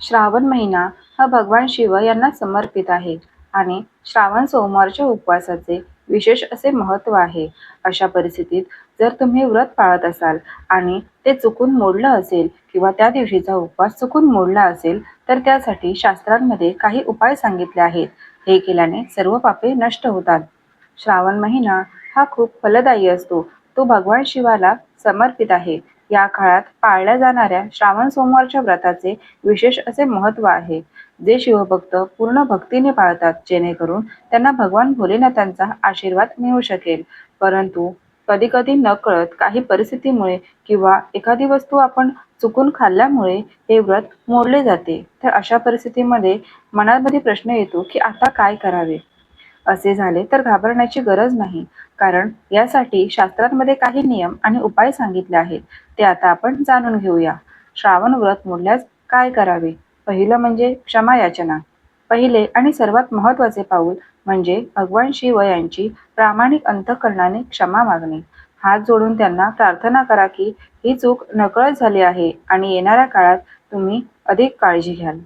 श्रावण महिना हा भगवान शिव यांना समर्पित आहे आणि श्रावण सोमवारच्या उपवासाचे विशेष असे महत्त्व आहे. अशा परिस्थितीत जर तुम्ही व्रत पाळत असाल आणि ते चुकून मोडलं असेल किंवा त्या दिवशीचा उपवास चुकून मोडला असेल तर त्यासाठी शास्त्रांमध्ये काही उपाय सांगितले आहेत. हे केल्याने सर्व पापे नष्ट होतात. श्रावण महिना हा खूप फलदायी असतो. तो भगवान शिवाला समर्पित आहे. या काळात पाळल्या जाणाऱ्या श्रावण सोमवारच्या व्रताचे विशेष असे महत्त्व आहे. जे शिवभक्त पूर्ण भक्तीने पाळतात जेणेकरून त्यांना भगवान भोलेनाथांचा आशीर्वाद मिळू शकेल. परंतु कधी कधी नकळत काही परिस्थितीमुळे किंवा एखादी वस्तू आपण चुकून खाल्ल्यामुळे हे व्रत मोडले जाते. तर अशा परिस्थितीमध्ये मनामध्ये प्रश्न येतो की आता काय करावे? असे झाले तर घाबरण्याची गरज नाही. कारण यासाठी शास्त्रांमध्ये काही नियम आणि उपाय सांगितले आहेत. ते आता आपण जाणून घेऊया. श्रावण व्रत मोडल्यास काय करावे? पहिलं म्हणजे क्षमा याचना पहिले आणि सर्वात महत्त्वाचे पाऊल म्हणजे भगवान शिव यांची प्रामाणिक अंतकरणाने क्षमा मागणे. हात जोडून त्यांना प्रार्थना करा की ही चूक नकळत झाली आहे आणि येणाऱ्या काळात तुम्ही अधिक काळजी घ्याल.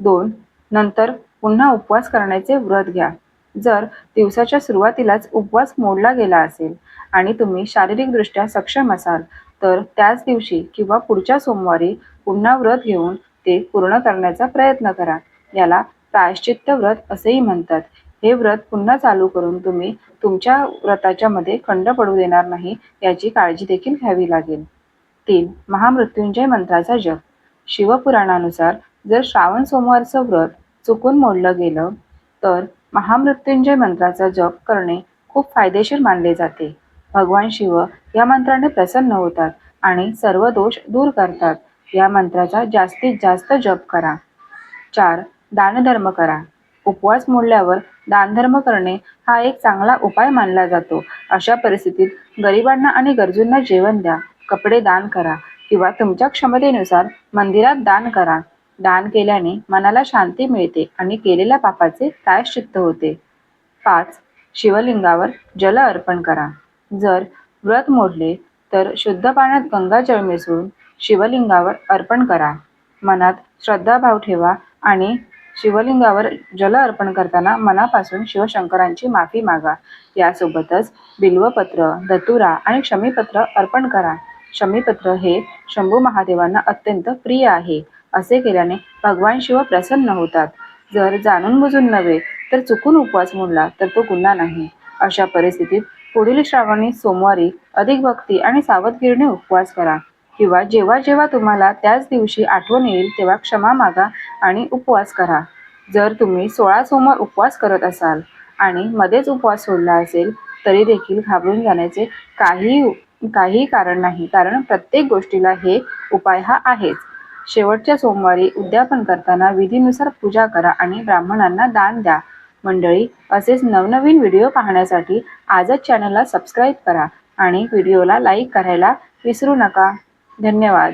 दोन नंतर पुन्हा उपवास करण्याचे व्रत घ्या. जर दिवसाच्या सुरुवातीलाच उपवास मोडला गेला असेल आणि तुम्ही शारीरिकदृष्ट्या सक्षम असाल तर त्याच दिवशी किंवा पुढच्या सोमवारी पुन्हा व्रत घेऊन ते पूर्ण करण्याचा प्रयत्न करा. याला प्रायश्चित्त व्रत असेही म्हणतात. हे व्रत पुन्हा चालू करून तुम्ही तुमच्या व्रताच्या मध्ये खंड पडू देणार नाही याची काळजी देखील घ्यावी लागेल. तीन महामृत्युंजय मंत्राचा जप. शिवपुराणानुसार जर श्रावण सोमवारचं व्रत चुकून मोडलं गेलं तर महामृत्युंजय मंत्राचा जप करणे खूप फायदेशीर मानले जाते. भगवान शिव या मंत्राने प्रसन्न होतात आणि सर्व दोष दूर करतात. या मंत्राचा जास्तीत जास्त जप करा. चार दानधर्म करा. उपवास मोडल्यावर दानधर्म करणे हा एक चांगला उपाय मानला जातो. अशा परिस्थितीत गरिबांना आणि गरजूंना जेवण द्या. कपडे दान करा किंवा तुमच्या क्षमतेनुसार मंदिरात दान करा. दान केल्याने मनाला शांती मिळते आणि केलेल्या पापाचे प्रायश्चित्त होते? पाच शिवलिंगावर जल अर्पण करा. जर व्रत मोडले तर शुद्ध पाण्यात गंगाजळ मिसळून शिवलिंगावर अर्पण करा. मनात श्रद्धाभाव ठेवा आणि शिवलिंगावर जल अर्पण करताना मनापासून शिवशंकरांची माफी मागा. यासोबतच बिल्वपत्र दतुरा आणि क्षमीपत्र अर्पण करा. शमीपत्र हे शंभू महादेवांना अत्यंत प्रिय आहे. असे केल्याने भगवान शिव प्रसन्न होतात. जर जाणून बुजून नव्हे तर चुकून उपवास मोडला तर तो गुन्हा नाही. अशा परिस्थितीत पुढील श्रावणी सोमवारी अधिक भक्ती आणि सावधगिरीने उपवास करा. किंवा जेव्हा जेव्हा तुम्हाला त्याच दिवशी आठवण येईल तेव्हा क्षमा मागा आणि उपवास करा. जर तुम्ही सोळा सोमवार उपवास करत असाल आणि मध्येच उपवास सोडला असेल तरी देखील घाबरून जाण्याचे काही काहीही कारण नाही. कारण प्रत्येक गोष्टीला हे उपाय हा आहेच. शेवटच्या सोमवारी उद्यापन करताना विधीनुसार पूजा करा आणि ब्राह्मणांना दान द्या. मंडळी असेच नवनवीन व्हिडिओ पाहण्यासाठी आजच चॅनलला सबस्क्राईब करा आणि व्हिडिओला लाईक करायला विसरू नका. धन्यवाद.